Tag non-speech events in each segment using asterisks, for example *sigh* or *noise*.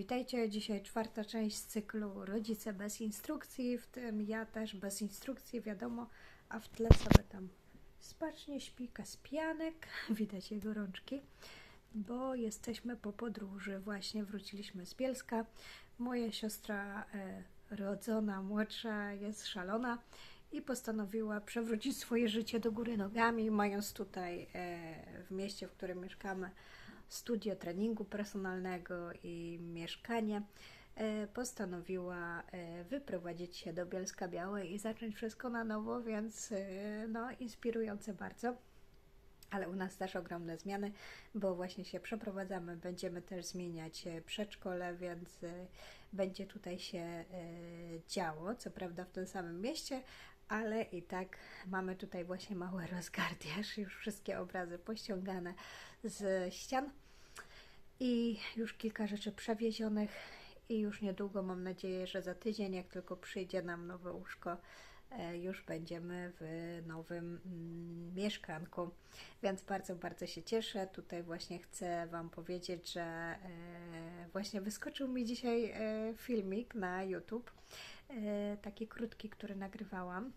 Witajcie, dzisiaj czwarta część cyklu Rodzice bez instrukcji, w tym ja też bez instrukcji, wiadomo, a w tle sobie tam spacznie śpi Kaspianek, *laughs* widać jego rączki, bo jesteśmy po podróży, właśnie wróciliśmy z Bielska. Moja siostra e, rodzona, młodsza jest szalona i postanowiła przewrócić swoje życie do góry nogami, mając tutaj e, w mieście, w którym mieszkamy, studio treningu personalnego i mieszkanie, e, postanowiła e, wyprowadzić się do Bielska Białej i zacząć wszystko na nowo, więc e, no, inspirujące bardzo. Ale u nas też ogromne zmiany, bo właśnie się przeprowadzamy, będziemy też zmieniać przedszkole, więc będzie tutaj się działo, co prawda w tym samym mieście, ale i tak mamy tutaj właśnie mały *laughs* rozgardiaż, już wszystkie obrazy pościągane z ścian i już kilka rzeczy przewiezionych i już niedługo mam nadzieję, że za tydzień, jak tylko przyjdzie nam nowe łóżko, e, już będziemy w nowym mm, mieszkanku. Więc bardzo, bardzo się cieszę. Tutaj właśnie chcę Wam powiedzieć, że e, właśnie wyskoczył mi dzisiaj e, filmik na YouTube, taki krótki, który nagrywałam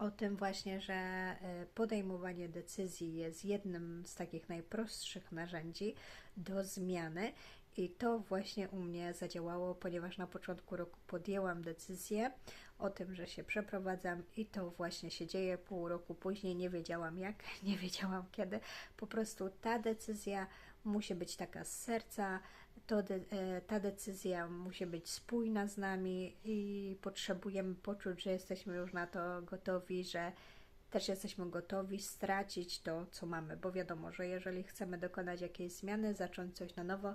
o tym właśnie, że e, podejmowanie decyzji jest jednym z takich najprostszych narzędzi do zmiany. I to właśnie u mnie zadziałało, ponieważ na początku roku podjęłam decyzję o tym, że się przeprowadzam i to właśnie się dzieje. Pół roku później nie wiedziałam jak, *laughs* nie wiedziałam kiedy. Po prostu ta decyzja musi być taka z serca, to de, e, ta decyzja musi być spójna z nami i potrzebujemy poczuć, że jesteśmy już na to gotowi, że też jesteśmy gotowi stracić to, co mamy, bo wiadomo, że jeżeli chcemy dokonać jakiejś zmiany, zacząć coś na nowo,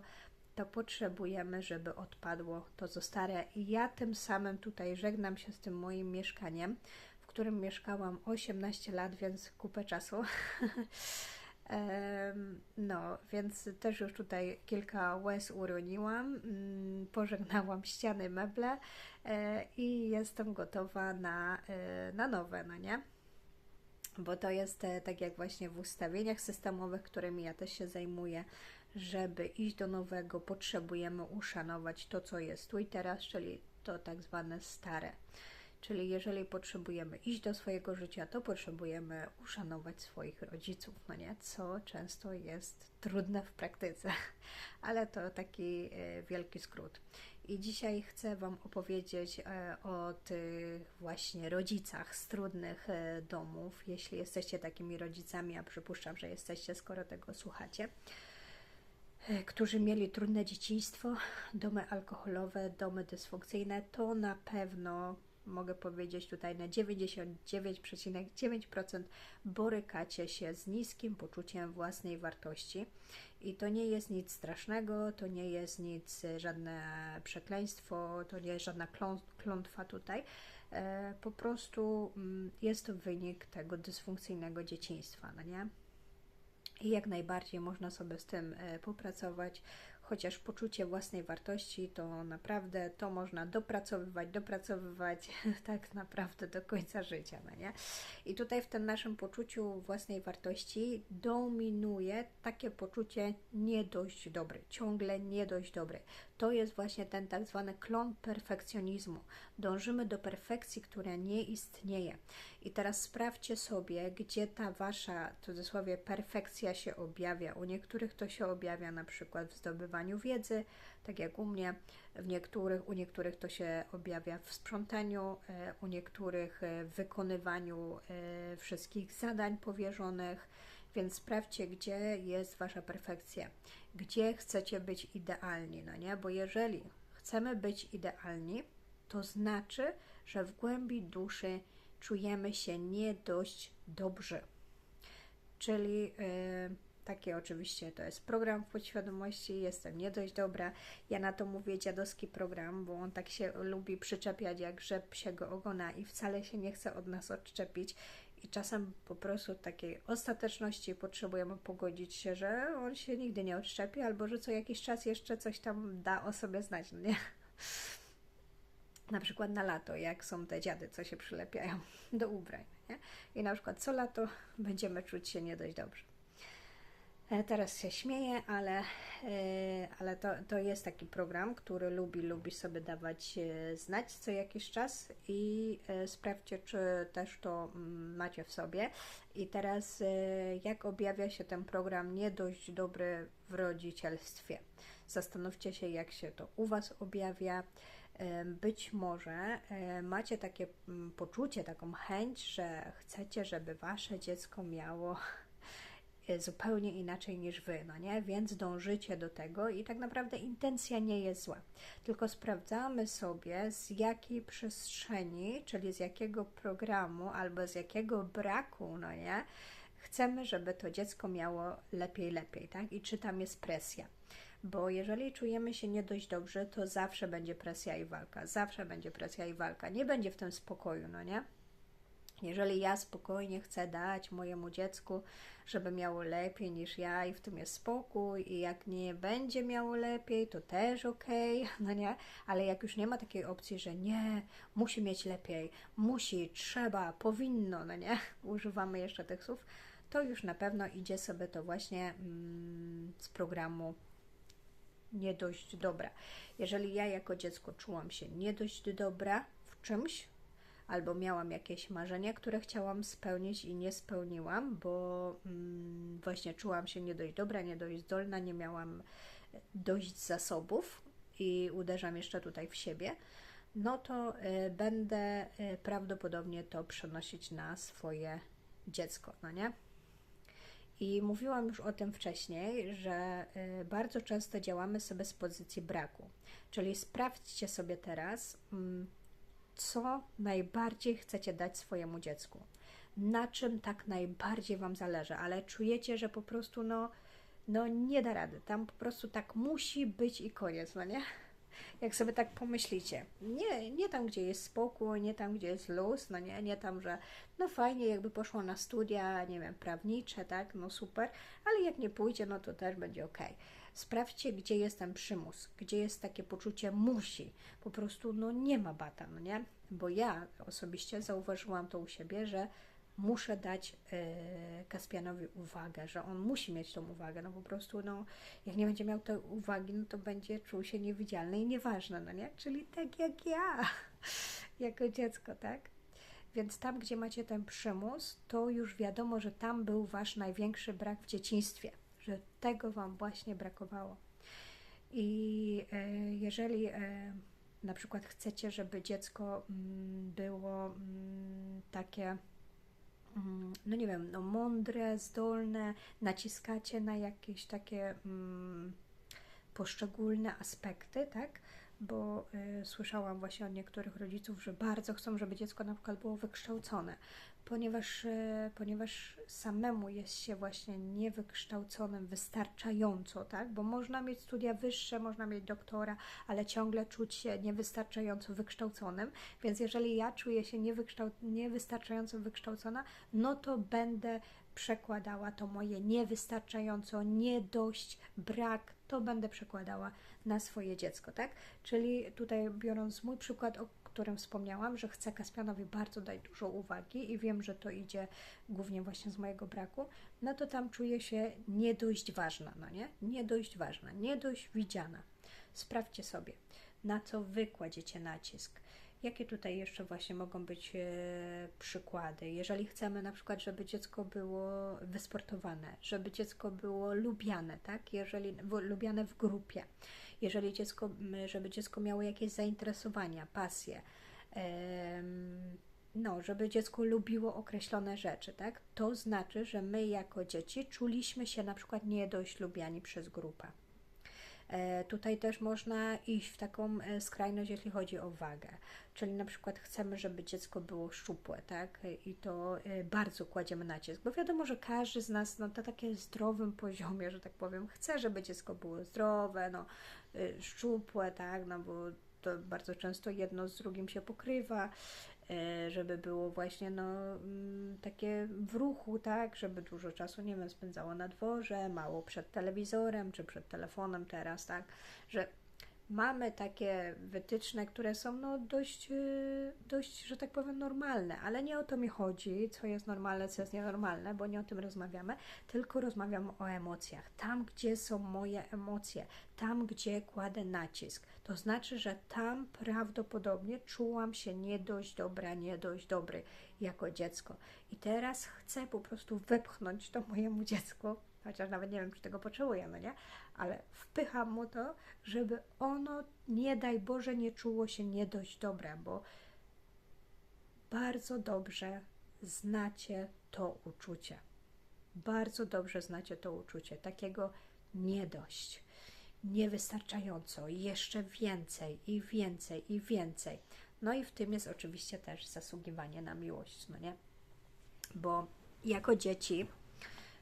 to potrzebujemy, żeby odpadło to, co stare. I ja tym samym tutaj żegnam się z tym moim mieszkaniem, w którym mieszkałam 18 lat, więc kupę czasu. *laughs* No, więc też już tutaj kilka łez uroniłam, mm, pożegnałam ściany, meble e, i jestem gotowa na, e, na nowe, no nie? Bo to jest e, tak jak właśnie w ustawieniach systemowych, którymi ja też się zajmuję, żeby iść do nowego, potrzebujemy uszanować to, co jest tu i teraz, czyli to tak zwane stare. Czyli jeżeli potrzebujemy iść do swojego życia, to potrzebujemy uszanować swoich rodziców, no nie? Co często jest trudne w praktyce, *laughs* ale to taki e, wielki skrót. I dzisiaj chcę Wam opowiedzieć e, o tych właśnie rodzicach z trudnych e, domów, jeśli jesteście takimi rodzicami, a przypuszczam, że jesteście, skoro tego słuchacie którzy mieli trudne dzieciństwo, domy alkoholowe, domy dysfunkcyjne, to na pewno mogę powiedzieć tutaj na 99,9% borykacie się z niskim poczuciem własnej wartości. I to nie jest nic strasznego, to nie jest nic, żadne przekleństwo, to nie jest żadna klątwa tutaj. E, po prostu mm, jest to wynik tego dysfunkcyjnego dzieciństwa, no nie? I jak najbardziej można sobie z tym e, popracować, chociaż poczucie własnej wartości to naprawdę to można dopracowywać, dopracowywać *laughs* tak naprawdę do końca życia, no nie? I tutaj w tym naszym poczuciu własnej wartości dominuje takie poczucie nie dość dobre, ciągle nie dość dobre. To jest właśnie ten tak zwany klon perfekcjonizmu. Dążymy do perfekcji, która nie istnieje. I teraz sprawdźcie sobie, gdzie ta wasza, w cudzysłowie, perfekcja się objawia. U niektórych to się objawia na przykład w zdobywaniu wiedzy, tak jak u mnie. W niektórych, u niektórych to się objawia w sprzątaniu, e, u niektórych w wykonywaniu e, wszystkich zadań powierzonych. Więc sprawdźcie, gdzie jest Wasza perfekcja, gdzie chcecie być idealni, no nie? Bo jeżeli chcemy być idealni, to znaczy, że w głębi duszy czujemy się nie dość dobrze. Czyli yy, takie oczywiście to jest program w podświadomości, jestem nie dość dobra. Ja na to mówię dziadowski program, bo on tak się lubi przyczepiać jak rzep się go ogona i wcale się nie chce od nas odczepić. I czasem po prostu takiej ostateczności potrzebujemy pogodzić się, że on się nigdy nie odczepi, albo że co jakiś czas jeszcze coś tam da o sobie znać, no nie? na przykład na lato, jak są te dziady, co się przylepiają *laughs* do ubrań. Nie? I na przykład co lato będziemy czuć się nie dość dobrze. E, Teraz się śmieję, ale, e, ale to, to jest taki program, który lubi, lubi sobie dawać e, znać co jakiś czas i sprawdźcie, czy też to mm, macie w sobie. I teraz, jak objawia się ten program nie dość dobry w rodzicielstwie? Zastanówcie się, jak się to u Was objawia. Być może macie takie mm, poczucie, taką chęć, że chcecie, żeby Wasze dziecko miało zupełnie inaczej niż wy, no nie? Więc dążycie do tego i tak naprawdę intencja nie jest zła. Tylko sprawdzamy sobie z jakiej przestrzeni, czyli z jakiego programu albo z jakiego braku, no nie? Chcemy, żeby to dziecko miało lepiej, lepiej, tak? I czy tam jest presja. Bo jeżeli czujemy się nie dość dobrze, to zawsze będzie presja i walka. Zawsze będzie presja i walka. Nie będzie w tym spokoju, no nie? Jeżeli ja spokojnie chcę dać mojemu dziecku, żeby miało lepiej niż ja i w tym jest spokój i jak nie będzie miało lepiej, to też okej, *laughs* no nie? Ale jak już nie ma takiej opcji, że nie, musi mieć lepiej, musi, trzeba, powinno, no nie? *laughs* Używamy jeszcze tych słów, to już na pewno idzie sobie to właśnie mm, z programu nie dość dobra. Jeżeli ja jako dziecko czułam się nie dość dobra w czymś, albo miałam jakieś marzenia, które chciałam spełnić i nie spełniłam, bo mm, właśnie czułam się nie dość dobra, nie dość zdolna, nie miałam dość zasobów i uderzam jeszcze tutaj w siebie, no to y, będę y, prawdopodobnie to przenosić na swoje dziecko, no nie? I mówiłam już o tym wcześniej, że y, bardzo często działamy sobie z pozycji braku. Czyli sprawdźcie sobie teraz, mm, co najbardziej chcecie dać swojemu dziecku. Na czym tak najbardziej Wam zależy, ale czujecie, że po prostu no, no nie da rady. Tam po prostu tak musi być i koniec, no nie? *laughs* Jak sobie tak pomyślicie. Nie, nie tam, gdzie jest spokój, nie tam, gdzie jest luz, no nie, nie tam, że no fajnie, jakby poszło na studia, nie wiem, prawnicze, tak, no super, ale jak nie pójdzie, no to też będzie ok. Sprawdźcie, gdzie jest ten przymus, gdzie jest takie poczucie musi. Po prostu, no nie ma bata, no nie? Bo ja osobiście zauważyłam to u siebie, że muszę dać e, Kaspianowi uwagę, że on musi mieć tą uwagę, no po prostu, no, jak nie będzie miał tej uwagi, no to będzie czuł się niewidzialny i nieważny, no nie? Czyli tak jak ja, *laughs* jako dziecko, tak? Więc tam, gdzie macie ten przymus, to już wiadomo, że tam był Wasz największy brak w dzieciństwie, że tego Wam właśnie brakowało. I e, jeżeli e, na przykład chcecie, żeby dziecko mm, było mm, takie mm, no nie wiem, no mądre, zdolne, naciskacie na jakieś takie poszczególne aspekty, tak? Bo y, słyszałam właśnie od niektórych rodziców, że bardzo chcą, żeby dziecko na przykład było wykształcone, ponieważ, y, ponieważ samemu jest się właśnie niewykształconym wystarczająco, tak? Bo można mieć studia wyższe, można mieć doktora, ale ciągle czuć się niewystarczająco wykształconym, więc jeżeli ja czuję się niewykształ- niewystarczająco wykształcona, no to będę przekładała to moje niewystarczająco, nie dość, brak, to będę przekładała na swoje dziecko, tak? Czyli tutaj biorąc mój przykład, którym wspomniałam, że chcę Kaspianowi bardzo dać dużo uwagi i wiem, że to idzie głównie właśnie z mojego braku, no to tam czuję się nie dość ważna, no nie? Nie dość ważna, nie dość widziana. Sprawdźcie sobie, na co wy kładziecie nacisk. Jakie tutaj jeszcze właśnie mogą być e, przykłady? Jeżeli chcemy na przykład, żeby dziecko było wysportowane, żeby dziecko było lubiane, tak? Jeżeli lubiane w grupie, jeżeli dziecko, żeby dziecko miało jakieś zainteresowania, pasje, no, żeby dziecko lubiło określone rzeczy, tak? To znaczy, że my jako dzieci czuliśmy się na przykład nie dość lubiani przez grupę. E, Tutaj też można iść w taką e, skrajność, jeśli chodzi o wagę. Czyli na przykład chcemy, żeby dziecko było szczupłe, tak? I to e, bardzo kładziemy nacisk, bo wiadomo, że każdy z nas no, na takim zdrowym poziomie, że tak powiem, chce, żeby dziecko było zdrowe, no, szczupłe, tak? No bo to bardzo często jedno z drugim się pokrywa, żeby było właśnie no, mm, takie w ruchu, tak, żeby dużo czasu, nie wiem, spędzało na dworze, mało przed telewizorem czy przed telefonem teraz, tak, że mamy takie wytyczne, które są no dość, yy, dość, że tak powiem, normalne, ale nie o to mi chodzi, co jest normalne, co jest nienormalne, bo nie o tym rozmawiamy, tylko rozmawiamy o emocjach. Tam, gdzie są moje emocje, tam, gdzie kładę nacisk. To znaczy, że tam prawdopodobnie czułam się nie dość dobra, nie dość dobry jako dziecko. I teraz chcę po prostu wepchnąć to mojemu dziecku, chociaż nawet nie wiem, czy tego potrzebuję, no nie? Ale wpycham mu to, żeby ono, nie daj Boże, nie czuło się nie dość dobre, bo bardzo dobrze znacie to uczucie. Bardzo dobrze znacie to uczucie, takiego nie dość, niewystarczająco, jeszcze więcej i więcej i więcej. No i w tym jest oczywiście też zasługiwanie na miłość, no nie? Bo jako dzieci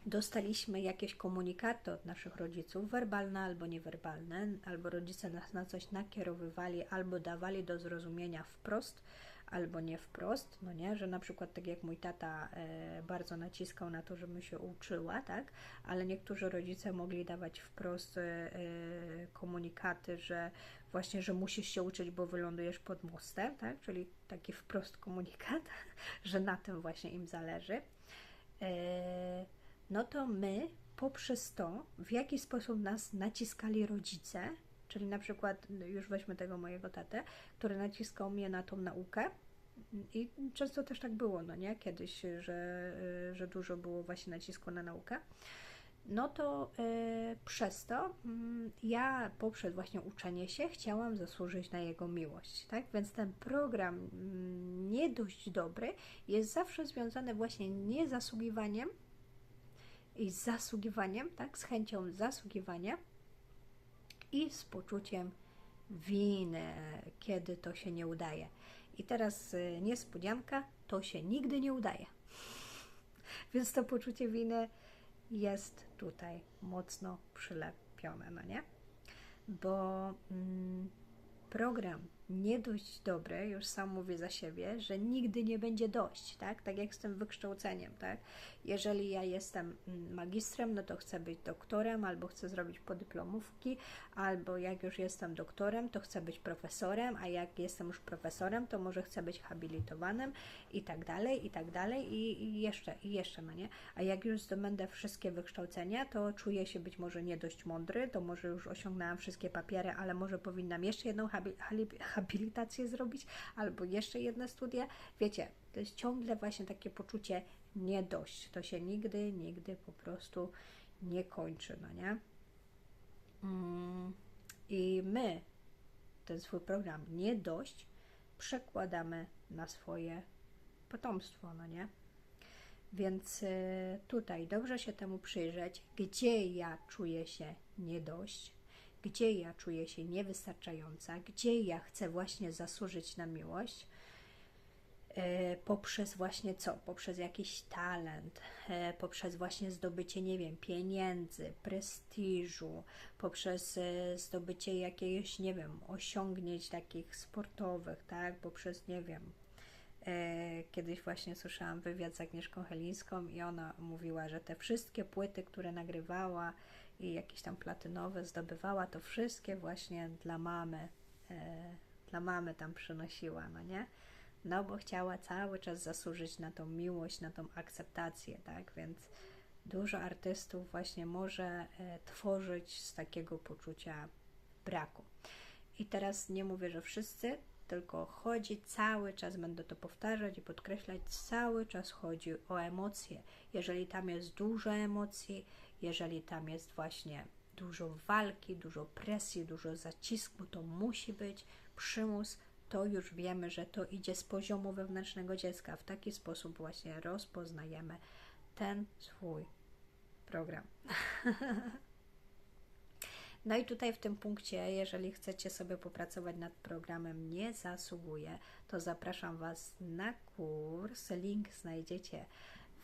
dostaliśmy jakieś komunikaty od naszych rodziców, werbalne albo niewerbalne, albo rodzice nas na coś nakierowywali, albo dawali do zrozumienia wprost, albo nie wprost, no nie, że na przykład tak jak mój tata e, bardzo naciskał na to, żebym się uczyła, tak, ale niektórzy rodzice mogli dawać wprost e, komunikaty, że właśnie, że musisz się uczyć, bo wylądujesz pod mostem, tak, czyli taki wprost komunikat, *laughs* że na tym właśnie im zależy. E, no to my poprzez to, w jaki sposób nas naciskali rodzice, czyli na przykład, już weźmy tego mojego tatę, który naciskał mnie na tą naukę, i często też tak było, no nie? Kiedyś, że, że dużo było właśnie nacisku na naukę. No to y, przez to y, ja poprzez właśnie uczenie się chciałam zasłużyć na jego miłość, tak? Więc ten program y, nie dość dobry jest zawsze związany właśnie nie zasługiwaniem, i z zasługiwaniem, tak, z chęcią zasługiwania i z poczuciem winy, kiedy to się nie udaje. I teraz y, niespodzianka, to się nigdy nie udaje. *laughs* Więc to poczucie winy jest tutaj mocno przylepione, no nie? Bo mm, program nie dość dobre, już sam mówię za siebie, że nigdy nie będzie dość, tak? Tak jak z tym wykształceniem, tak? Jeżeli ja jestem mm, magistrem, no to chcę być doktorem, albo chcę zrobić podyplomówki, albo jak już jestem doktorem, to chcę być profesorem, a jak jestem już profesorem, to może chcę być habilitowanym i tak dalej, i tak dalej, i, i jeszcze, i jeszcze, no nie? A jak już zdobędę wszystkie wykształcenia, to czuję się być może nie dość mądry, to może już osiągnęłam wszystkie papiery, ale może powinnam jeszcze jedną habilitację zrobić, albo jeszcze jedne studia. Wiecie, to jest ciągle właśnie takie poczucie nie dość. To się nigdy, nigdy po prostu nie kończy, no nie? I my ten swój program nie dość przekładamy na swoje potomstwo, no nie? Więc y, tutaj dobrze się temu przyjrzeć, gdzie ja czuję się nie dość, gdzie ja czuję się niewystarczająca, gdzie ja chcę właśnie zasłużyć na miłość, poprzez właśnie co? Poprzez jakiś talent, e, poprzez właśnie zdobycie, nie wiem, pieniędzy, prestiżu, poprzez e, zdobycie jakiegoś, nie wiem, osiągnięć takich sportowych, tak? Poprzez, nie wiem, Kiedyś właśnie słyszałam wywiad z Agnieszką Helińską i ona mówiła, że te wszystkie płyty, które nagrywała i jakieś tam platynowe zdobywała, to wszystkie właśnie dla mamy, dla mamy tam przynosiła, no nie? No bo chciała cały czas zasłużyć na tą miłość, na tą akceptację, tak? Więc dużo artystów właśnie może e, tworzyć z takiego poczucia braku. I teraz nie mówię, że wszyscy, tylko chodzi cały czas, będę to powtarzać i podkreślać, cały czas chodzi o emocje. Jeżeli tam jest dużo emocji, jeżeli tam jest właśnie dużo walki, dużo presji, dużo zacisku, to musi być przymus, to już wiemy, że to idzie z poziomu wewnętrznego dziecka. W taki sposób właśnie rozpoznajemy ten swój program. *laughs* No i tutaj w tym punkcie, jeżeli chcecie sobie popracować nad programem Nie zasługuje, to zapraszam Was na kurs. Link znajdziecie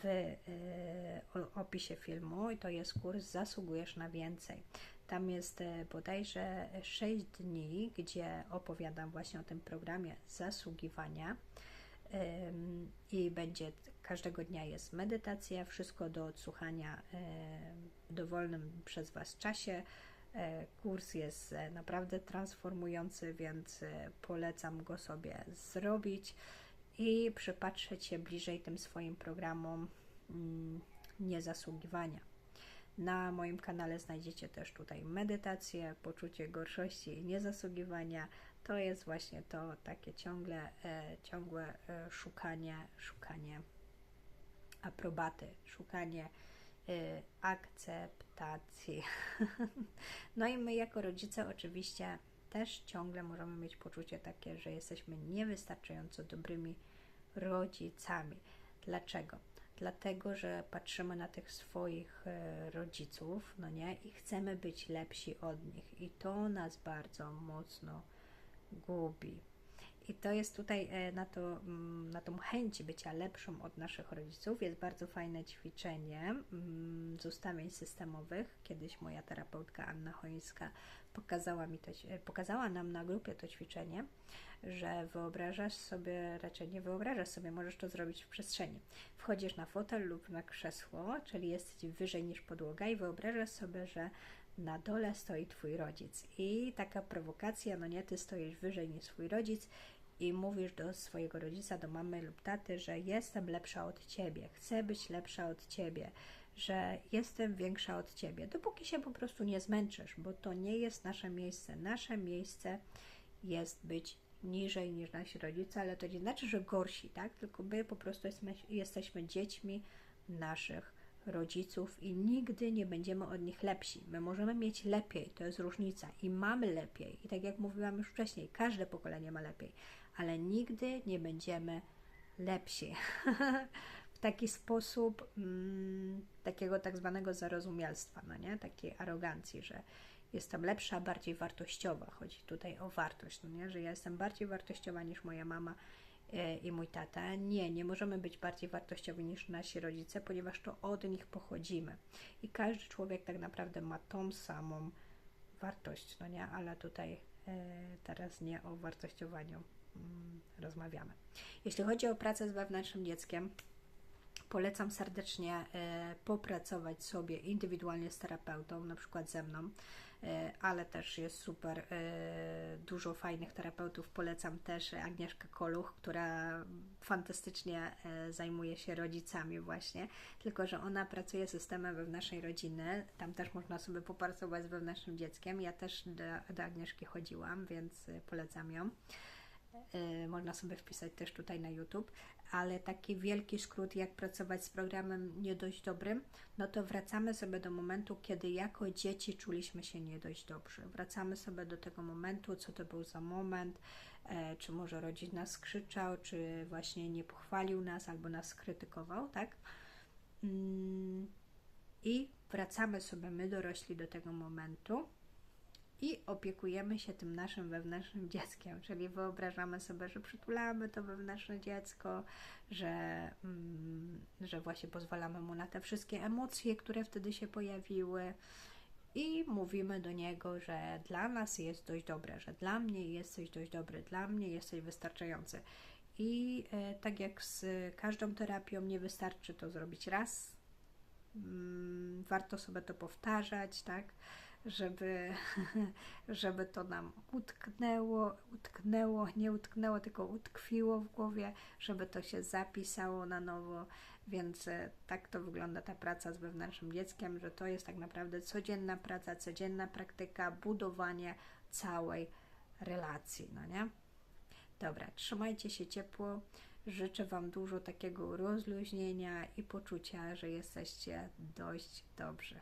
w y, opisie filmu i to jest kurs Zasługujesz na więcej. Tam jest e, bodajże 6 dni, gdzie opowiadam właśnie o tym programie zasługiwania i będzie każdego dnia jest medytacja, wszystko do odsłuchania w dowolnym przez Was czasie. E, Kurs jest e, naprawdę transformujący, więc e, polecam go sobie zrobić i przypatrzeć się bliżej tym swoim programom mm, niezasługiwania. Na moim kanale znajdziecie też tutaj medytację, poczucie gorszości i niezasługiwania. To jest właśnie to takie ciągle, e, ciągłe e, szukanie, szukanie aprobaty, szukanie e, akceptacji. *laughs* no i my jako rodzice oczywiście też ciągle możemy mieć poczucie takie, że jesteśmy niewystarczająco dobrymi rodzicami. Dlaczego? Dlatego, że patrzymy na tych swoich e, rodziców, no nie, i chcemy być lepsi od nich, i to nas bardzo mocno gubi. I to jest tutaj e, na, to, mm, na tą chęć bycia lepszą od naszych rodziców jest bardzo fajne ćwiczenie mm, z ustawień systemowych. Kiedyś moja terapeutka Anna Chońska pokazała, mi to, e, pokazała nam na grupie to ćwiczenie, że wyobrażasz sobie, raczej nie wyobrażasz sobie, możesz to zrobić w przestrzeni. Wchodzisz na fotel lub na krzesło, czyli jesteś wyżej niż podłoga i wyobrażasz sobie, że na dole stoi Twój rodzic. I taka prowokacja, no nie, Ty stoisz wyżej niż swój rodzic i mówisz do swojego rodzica, do mamy lub taty, że jestem lepsza od Ciebie, chcę być lepsza od Ciebie, że jestem większa od Ciebie, dopóki się po prostu nie zmęczysz, bo to nie jest nasze miejsce. Nasze miejsce jest być niżej niż nasi rodzice, ale to nie znaczy, że gorsi, tak? Tylko my po prostu jesteśmy, jesteśmy dziećmi naszych rodziców i nigdy nie będziemy od nich lepsi. My możemy mieć lepiej, to jest różnica i mamy lepiej. I tak jak mówiłam już wcześniej, każde pokolenie ma lepiej, ale nigdy nie będziemy lepsi. *laughs* w taki sposób mm, takiego tak zwanego zarozumialstwa, no nie? Takiej arogancji, że jestem lepsza, bardziej wartościowa. Chodzi tutaj o wartość, no nie? Że ja jestem bardziej wartościowa niż moja mama e, i mój tata. Nie, nie możemy być bardziej wartościowi niż nasi rodzice, ponieważ to od nich pochodzimy. I każdy człowiek tak naprawdę ma tą samą wartość, no nie? Ale tutaj e, teraz nie o wartościowaniu rozmawiamy. Jeśli chodzi o pracę z wewnętrznym dzieckiem, polecam serdecznie e, popracować sobie indywidualnie z terapeutą, na przykład ze mną. E, ale też jest super e, dużo fajnych terapeutów. Polecam też Agnieszkę Koluch, która fantastycznie zajmuje się rodzicami właśnie, tylko że ona pracuje systemem wewnętrznej rodziny. Tam też można sobie popracować z wewnętrznym dzieckiem. Ja też do, do Agnieszki chodziłam, więc polecam ją. Można sobie wpisać też tutaj na YouTube ale taki wielki skrót, jak pracować z programem nie dość dobrym, no to wracamy sobie do momentu, kiedy jako dzieci czuliśmy się nie dość dobrze. Wracamy sobie do tego momentu, co to był za moment, e, czy może rodzic nas krzyczał, czy właśnie nie pochwalił nas albo nas krytykował, tak? Mm, I wracamy sobie my dorośli do tego momentu i opiekujemy się tym naszym wewnętrznym dzieckiem, czyli wyobrażamy sobie, że przytulamy to wewnętrzne dziecko, że, mm, że właśnie pozwalamy mu na te wszystkie emocje, które wtedy się pojawiły. I mówimy do niego, że dla nas jest dość dobre, że dla mnie jesteś dość dobry, dla mnie jesteś wystarczający. I e, tak jak z każdą terapią, nie wystarczy to zrobić raz. Mm, warto sobie to powtarzać, tak? Żeby, *laughs* żeby to nam utknęło, utknęło, nie utknęło, tylko utkwiło w głowie, żeby to się zapisało na nowo. Więc e, tak to wygląda ta praca z wewnętrznym dzieckiem, że to jest tak naprawdę codzienna praca, codzienna praktyka, budowanie całej relacji, no nie? Dobra, trzymajcie się ciepło. Życzę Wam dużo takiego rozluźnienia i poczucia, że jesteście dość dobrzy.